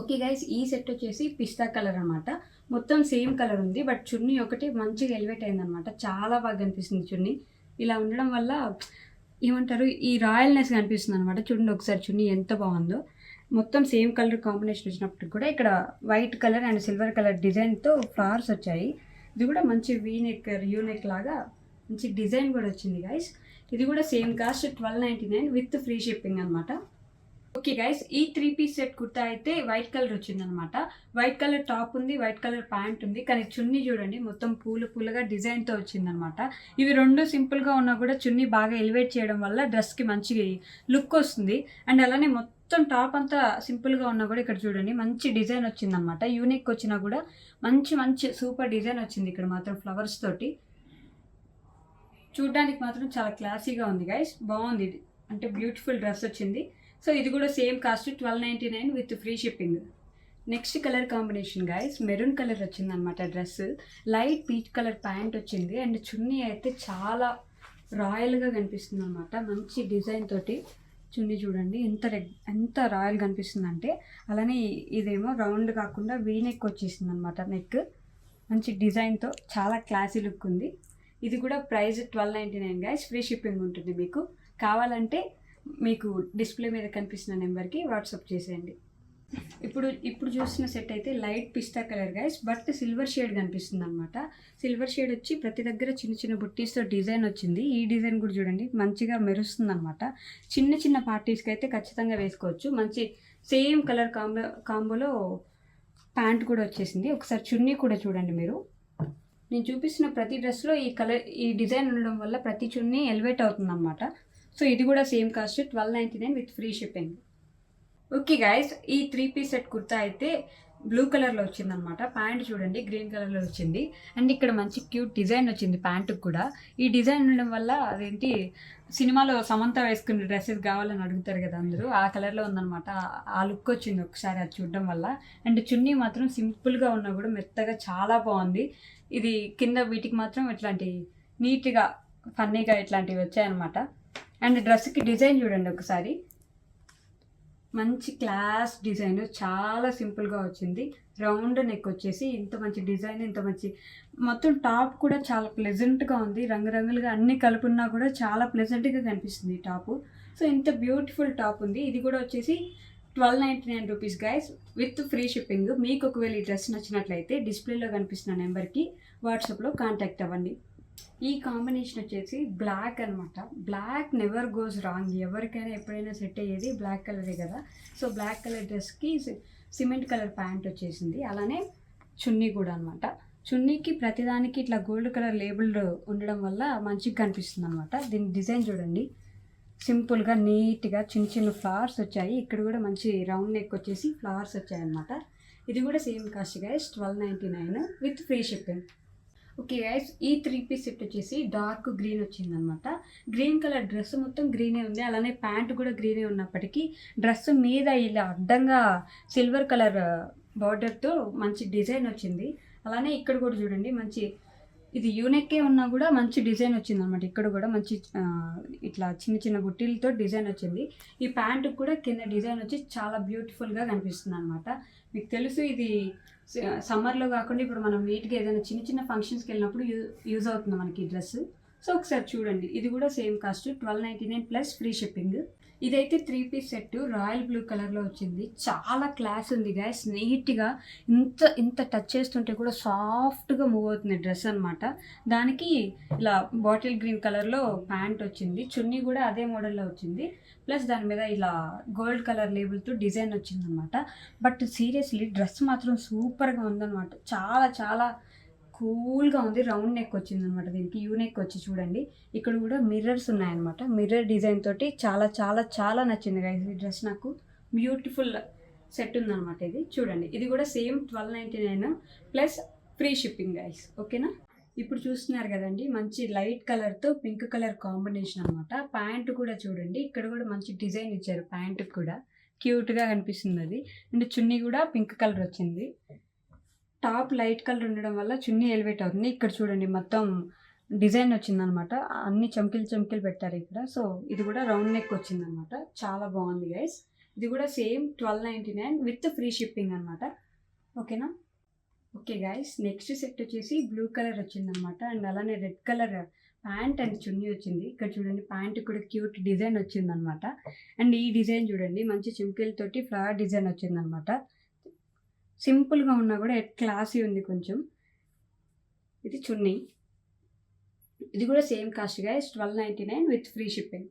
Okay guys ఈ set వచ్చేసి పిస్తా colour అనమాట మొత్తం సేమ్ కలర్ ఉంది బట్ చున్నీ ఒకటి మంచిగా ఎలివేట్ అయిందనమాట చాలా బాగా కనిపిస్తుంది చున్నీ. ఇలా ఉండడం వల్ల ఏమంటారు ఈ రాయల్నెస్ కనిపిస్తుంది అనమాట చూడండి ఒకసారి చున్నీ ఎంత బాగుందో. మొత్తం సేమ్ కలర్ కాంబినేషన్ వచ్చినప్పుడు కూడా ఇక్కడ white colour and silver colour డిజైన్తో ఫ్లవర్స్ వచ్చాయి. ఇది కూడా మంచి వీనెక్ యూనెక్ లాగా మంచి డిజైన్ కూడా వచ్చింది గైస్ ఇది కూడా same cost twelve ninety nine with free shipping అనమాట ఓకే గైస్ ఈ త్రీ పీస్ సెట్ కుర్తా అయితే వైట్ కలర్ వచ్చిందనమాట వైట్ కలర్ టాప్ ఉంది వైట్ కలర్ ప్యాంట్ ఉంది. కానీ చున్నీ చూడండి మొత్తం పూలు పూలుగా డిజైన్తో వచ్చిందనమాట ఇవి రెండు సింపుల్గా ఉన్నా కూడా చున్నీ బాగా ఎలివేట్ చేయడం వల్ల డ్రెస్కి మంచి లుక్ వస్తుంది. అండ్ అలానే మొత్తం టాప్ అంతా సింపుల్గా ఉన్నా కూడా ఇక్కడ చూడండి మంచి డిజైన్ వచ్చిందనమాట యూనిక్ వచ్చినా కూడా మంచి మంచి సూపర్ డిజైన్ వచ్చింది ఇక్కడ మాత్రం ఫ్లవర్స్ తోటి. చూడడానికి మాత్రం చాలా క్లాసీగా ఉంది గైస్ బాగుంది ఇది. అంటే బ్యూటిఫుల్ డ్రెస్ వచ్చింది. సో ఇది కూడా same cost twelve ninety nine with free shipping. Next colour combination guys maroon colour వచ్చిందనమాట dress. Light peach colour pant వచ్చింది. అండ్ చున్నీ అయితే చాలా రాయల్గా కనిపిస్తుంది అనమాట మంచి డిజైన్ తోటి చున్నీ చూడండి. ఎంత రెగ్ ఎంత రాయల్ కనిపిస్తుంది అంటే అలానే ఇదేమో రౌండ్ కాకుండా వీ నెక్ వచ్చేసింది అనమాట నెక్ మంచి డిజైన్తో చాలా క్లాసీ లుక్ ఉంది. ఇది కూడా price twelve ninety nine guys free shipping ఉంటుంది మీకు. కావాలంటే మీకు డిస్ప్లే మీద కనిపిస్తున్న నెంబర్కి వాట్సాప్ చేసేయండి. ఇప్పుడు ఇప్పుడు చూసిన సెట్ అయితే light pista colour guys but silver shade కనిపిస్తుంది అనమాట సిల్వర్ షేడ్ వచ్చి ప్రతి దగ్గర చిన్న చిన్న బుట్టీస్తో డిజైన్ వచ్చింది. ఈ డిజైన్ కూడా చూడండి మంచిగా మెరుస్తుంది అనమాట చిన్న చిన్న పార్టీస్కి అయితే ఖచ్చితంగా వేసుకోవచ్చు. మంచి సేమ్ కలర్ కాంబో కాంబోలో ప్యాంట్ కూడా వచ్చేసింది. ఒకసారి చున్నీ కూడా చూడండి మీరు. నేను చూపిస్తున్న ప్రతి డ్రెస్లో ఈ కలర్ ఈ డిజైన్ ఉండడం వల్ల ప్రతి చున్నీ ఎలివేట్ అవుతుంది అనమాట సో ఇది కూడా same cost twelve ninety nine with free shipping. Okay guys ఈ త్రీ పీస్ సెట్ కుర్తా అయితే బ్లూ కలర్లో వచ్చిందనమాట ప్యాంట్ చూడండి గ్రీన్ కలర్లో వచ్చింది. అండ్ ఇక్కడ మంచి క్యూట్ డిజైన్ వచ్చింది ప్యాంటుకు కూడా. ఈ డిజైన్ ఉండడం వల్ల అదేంటి సినిమాలో సమంత వేసుకున్న డ్రెస్సెస్ కావాలని అడుగుతారు కదా అందరూ. ఆ కలర్లో ఉందన్నమాట. ఆ- ఆ లుక్ వచ్చింది ఒకసారి అది చూడడం వల్ల. అండ్ చున్నీ మాత్రం సింపుల్గా ఉన్నా కూడా మెత్తగా చాలా బాగుంది. ఇది కింద వీటికి మాత్రం ఇట్లాంటి నీట్గా ఫన్నీగా ఇట్లాంటివి వచ్చాయన్నమాట. అండ్ డ్రెస్కి డిజైన్ చూడండి ఒకసారి. మంచి క్లాస్ డిజైన్ చాలా సింపుల్గా వచ్చింది. రౌండ్ నెక్ వచ్చేసి ఇంత మంచి డిజైన్ ఇంత మంచి మొత్తం టాప్ కూడా చాలా ప్లెజెంట్గా ఉంది. రంగురంగులుగా అన్ని కలుపున్నా కూడా చాలా ప్లెజెంట్గా కనిపిస్తుంది టాపు. సో ఇంత బ్యూటిఫుల్ టాప్ ఉంది. ఇది కూడా వచ్చేసి twelve ninety nine rupees guys with free shipping మీకు ఒకవేళ ఈ డ్రెస్ నచ్చినట్లయితే డిస్ప్లేలో కనిపిస్తున్న నెంబర్కి వాట్సాప్లో కాంటాక్ట్ అవ్వండి. ఈ కాంబినేషన్ వచ్చేసి బ్లాక్ అనమాట బ్లాక్ నెవర్ గోస్ రాంగ్. ఎవరికైనా ఎప్పుడైనా సెట్ అయ్యేది బ్లాక్ కలరే కదా. సో బ్లాక్ కలర్ డ్రెస్కి సిమెంట్ కలర్ ప్యాంట్ వచ్చేసింది. అలానే చున్నీ కూడా అనమాట చున్నీకి ప్రతిదానికి ఇట్లా గోల్డ్ కలర్ లేబుల్ ఉండడం వల్ల మంచిగా కనిపిస్తుంది అనమాట దీని డిజైన్ చూడండి. సింపుల్గా నీట్గా చిన్న చిన్న ఫ్లవర్స్ వచ్చాయి. ఇక్కడ కూడా మంచి రౌండ్ నెక్ వచ్చేసి ఫ్లవర్స్ వచ్చాయి అనమాట ఇది కూడా same cost guys twelve ninety nine with free shipping. Okay guys ఈ త్రీ పీస్ సెట్ వచ్చేసి డార్క్ గ్రీన్ వచ్చిందనమాట గ్రీన్ కలర్ డ్రెస్ మొత్తం గ్రీనే ఉంది. అలానే ప్యాంట్ కూడా గ్రీనే ఉన్నప్పటికీ డ్రెస్ మీద ఇలా అడ్డంగా సిల్వర్ కలర్ బార్డర్తో మంచి డిజైన్ వచ్చింది. అలానే ఇక్కడ కూడా చూడండి మంచి ఇది యూనెక్కే ఉన్నా కూడా మంచి డిజైన్ వచ్చింది అనమాట ఇక్కడ కూడా మంచి ఇట్లా చిన్న చిన్న బుట్టీలతో డిజైన్ వచ్చింది. ఈ ప్యాంటు కూడా కింద డిజైన్ వచ్చి చాలా బ్యూటిఫుల్గా కనిపిస్తుంది అనమాట మీకు తెలుసు ఇది సమ్మర్లో కాకుండా ఇప్పుడు మనం నీట్గా ఏదైనా చిన్న చిన్న ఫంక్షన్స్కి వెళ్ళినప్పుడు యూ యూజ్ అవుతుంది మనకి ఈ డ్రెస్ సో ఒకసారి చూడండి. ఇది కూడా same cost twelve ninety nine plus free shipping. ఇదైతే three piece set royal blue కలర్లో వచ్చింది. చాలా క్లాస్ ఉంది గైస్ నీట్గా ఇంత ఇంత టచ్ చేస్తుంటే కూడా సాఫ్ట్గా మూవ్ అవుతుంది డ్రెస్ అనమాట దానికి ఇలా బాటిల్ గ్రీన్ కలర్లో ప్యాంట్ వచ్చింది. చున్నీ కూడా అదే మోడల్లో వచ్చింది. ప్లస్ దాని మీద ఇలా గోల్డ్ కలర్ లేబుల్తో డిజైన్ వచ్చిందనమాట బట్ సీరియస్లీ డ్రెస్ మాత్రం సూపర్గా ఉందన్నమాట. చాలా చాలా కూల్గా ఉంది. రౌండ్ నెక్ వచ్చింది అనమాట దీనికి. యూ నెక్ వచ్చి చూడండి. ఇక్కడ కూడా మిర్రర్స్ ఉన్నాయన్నమాట మిర్రర్ డిజైన్ తోటి చాలా చాలా చాలా నచ్చింది గైస్ ఈ డ్రెస్ నాకు బ్యూటిఫుల్ సెట్ ఉందన్నమాట ఇది. చూడండి. ఇది కూడా same twelve ninety nine plus free shipping guys ఓకేనా? ఇప్పుడు చూస్తున్నారు కదండి. మంచి లైట్ కలర్తో పింక్ కలర్ కాంబినేషన్ అనమాట. ప్యాంటు కూడా చూడండి. ఇక్కడ కూడా మంచి డిజైన్ ఇచ్చారు ప్యాంటుకి కూడా. క్యూట్గా కనిపిస్తుంది అది. అండ్ చున్నీ కూడా పింక్ కలర్ వచ్చింది. టాప్ లైట్ కలర్ ఉండడం వల్ల చున్నీ ఎలివేట్ అవుతుంది. ఇక్కడ చూడండి మొత్తం డిజైన్ వచ్చిందనమాట. అన్ని చమ్కిలు చమ్కిలు పెట్టారు ఇక్కడ. సో ఇది కూడా రౌండ్ నెక్ వచ్చిందనమాట. చాలా బాగుంది గైస్ ఇది కూడా same twelve ninety nine with free shipping అనమాట. ఓకేనా? ఓకే గైస్ నెక్స్ట్ సెట్ వచ్చేసి బ్లూ కలర్ వచ్చిందనమాట. అండ్ అలానే రెడ్ కలర్ ప్యాంట్ అండ్ చున్నీ వచ్చింది. ఇక్కడ చూడండి ప్యాంట్ కూడా క్యూట్ డిజైన్ వచ్చిందనమాట. అండ్ ఈ డిజైన్ చూడండి మంచి చిమ్కిలతోటి ఫ్లవర్ డిజైన్ వచ్చిందనమాట. సింపుల్గా ఉన్నా కూడా క్లాసీ ఉంది కొంచెం. ఇది చున్నీ. ఇది కూడా same cost guys twelve ninety nine with free shipping